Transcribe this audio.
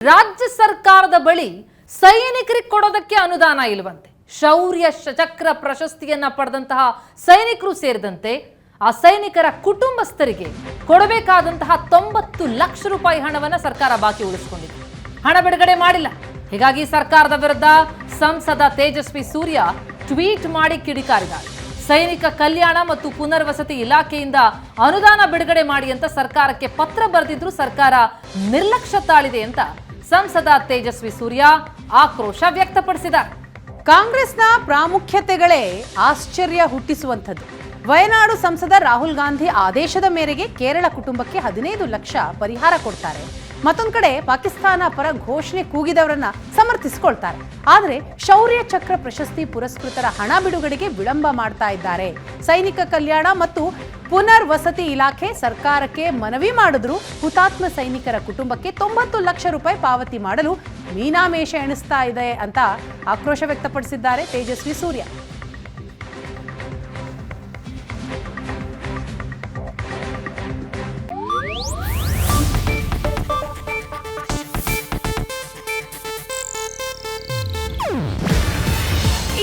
ರಾಜ್ಯ ಸರ್ಕಾರದ ಬಳಿ ಸೈನಿಕರಿಗೆ ಕೊಡೋದಕ್ಕೆ ಅನುದಾನ ಇಲ್ವಂತೆ ಶೌರ್ಯ ಶಚಕ್ರ ಚಕ್ರ ಪ್ರಶಸ್ತಿಯನ್ನ ಪಡೆದಂತಹ ಸೈನಿಕರು ಸೇರಿದಂತೆ ಆ ಸೈನಿಕರ ಕುಟುಂಬಸ್ಥರಿಗೆ ಕೊಡಬೇಕಾದಂತಹ ತೊಂಬತ್ತು ಲಕ್ಷ ರೂಪಾಯಿ ಹಣವನ್ನ ಸರ್ಕಾರ ಬಾಕಿ ಉಳಿಸಿಕೊಂಡಿದೆ. ಹಣ ಬಿಡುಗಡೆ ಮಾಡಿಲ್ಲ. ಹೀಗಾಗಿ ಸರ್ಕಾರದ ವಿರುದ್ಧ ಸಂಸದ ತೇಜಸ್ವಿ ಸೂರ್ಯ ಟ್ವೀಟ್ ಮಾಡಿ ಕಿಡಿಕಾರಿದ್ದಾರೆ. ಸೈನಿಕ ಕಲ್ಯಾಣ ಮತ್ತು ಪುನರ್ವಸತಿ ಇಲಾಖೆಯಿಂದ ಅನುದಾನ ಬಿಡುಗಡೆ ಮಾಡಿ ಅಂತ ಸರ್ಕಾರಕ್ಕೆ ಪತ್ರ ಬರೆದಿದ್ರು ಸರ್ಕಾರ ನಿರ್ಲಕ್ಷ್ಯ ತಾಳಿದೆ ಅಂತ ಸಂಸದ ತೇಜಸ್ವಿ ಸೂರ್ಯ ಆಕ್ರೋಶ ವ್ಯಕ್ತಪಡಿಸಿದ್ದಾರೆ ಕಾಂಗ್ರೆಸ್ನ ಪ್ರಾಮುಖ್ಯತೆಗಳೇ ಆಶ್ಚರ್ಯ ಹುಟ್ಟಿಸುವಂಥದ್ದು. ವಯನಾಡು ಸಂಸದ ರಾಹುಲ್ ಗಾಂಧಿ ಆದೇಶದ ಮೇರೆಗೆ ಕೇರಳ ಕುಟುಂಬಕ್ಕೆ ಹದಿನೈದು ಲಕ್ಷ ಪರಿಹಾರ ಕೊಡ್ತಾರೆ. ಮತ್ತೊಂದು ಕಡೆ ಪಾಕಿಸ್ತಾನ ಪರ ಘೋಷಣೆ ಕೂಗಿದವರನ್ನ ಸಮರ್ಥಿಸಿಕೊಳ್ತಾರೆ. ಆದರೆ ಶೌರ್ಯ ಚಕ್ರ ಪ್ರಶಸ್ತಿ ಪುರಸ್ಕೃತರ ಹಣ ಬಿಡುಗಡೆಗೆ ವಿಳಂಬ ಮಾಡ್ತಾ ಇದ್ದಾರೆ. ಸೈನಿಕ ಕಲ್ಯಾಣ ಮತ್ತು ಪುನರ್ವಸತಿ ಇಲಾಖೆ ಸರ್ಕಾರಕ್ಕೆ ಮನವಿ ಮಾಡಿದ್ರು. ಹುತಾತ್ಮ ಸೈನಿಕರ ಕುಟುಂಬಕ್ಕೆ ತೊಂಬತ್ತು ಲಕ್ಷ ರೂಪಾಯಿ ಪಾವತಿ ಮಾಡಲು ಮೀನಾಮೇಷ ಎಣಿಸ್ತಾ ಇದೆ ಅಂತ ಆಕ್ರೋಶ ವ್ಯಕ್ತಪಡಿಸಿದ್ದಾರೆ ತೇಜಸ್ವಿ ಸೂರ್ಯ.